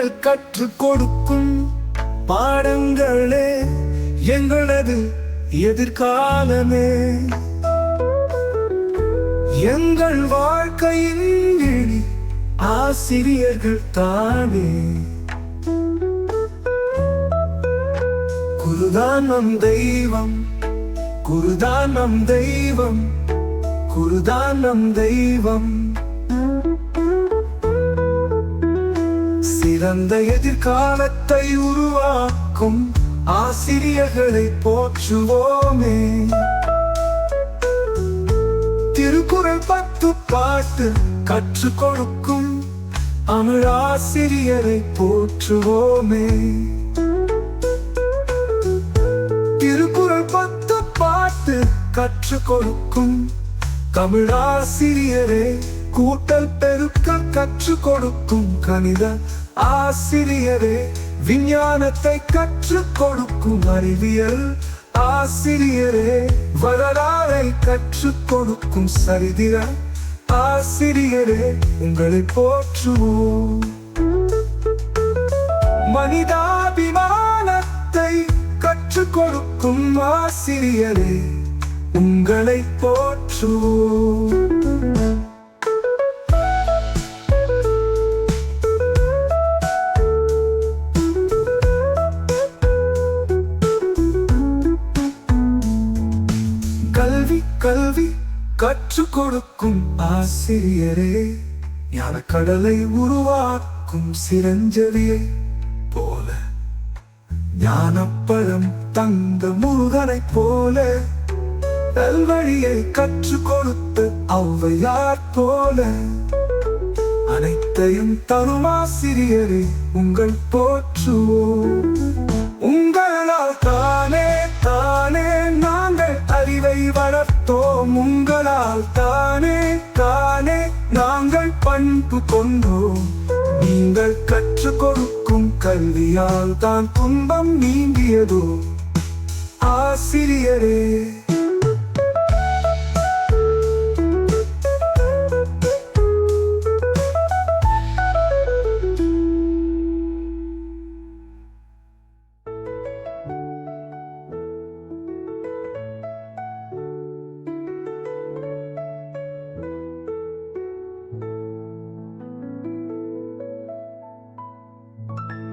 நீங்கள் கற்றுக் கொடுக்கும் பாடங்களே எங்களது எதிர்காலமே. எங்கள் வாழ்க்கையின் ஆசிரியர்கள் தானே. குருதான் நம் தெய்வம் குருதான் நம் தெய்வம் குருதான் நம் தெய்வம். சிறந்த எதிர்காலத்தை உருவாக்கும் ஆசிரியர்களை போற்றுவோமே. திருக்குறள் பத்து பாட்டு கற்றுக் கொடுக்கும் அமிழாசிரியரை போற்றுவோமே. திருக்குறள் பத்து பாட்டு கற்றுக் கொடுக்கும் தமிழாசிரியரே கூட்டல் பெருக்க கற்றுக் கொடுக்கும் கணித ஆசிரியரே விஞ்ஞானத்தை கற்றுக் கொடுக்கும் அறிவியல். ஆசிரியரே வரலாறை கற்றுக் கொடுக்கும் சரிதிர ஆசிரியரே உங்களை போற்றுவோம். மனிதாபிமானத்தை கற்றுக் கொடுக்கும் ஆசிரியரே உங்களை போற்றுவோம். கல்வி கல்வி கற்றுக் கொடுக்கும் ஆசிரியரே. ஞான கடலை உருவாக்கும் சிரஞ்சலியை போல. ஞானப்பழம் தந்த முருகனை போல. நல்வழியை கற்றுக் கொடுத்த ஔவையார் போல. அனைத்தையும் தரும் ஆசிரியரே உங்கள் போற்றுவோம் உங்களால் தானே தானே நாங்கள் அறிவை வளர்த்தோம் உங்களால் தானே தானே நாங்கள் பண்பு கொண்டோம். நீங்கள் கற்றுக் கொடுக்கும் கல்வியால் தான் துன்பம் நீங்கியதோ. ஆசிரியரே.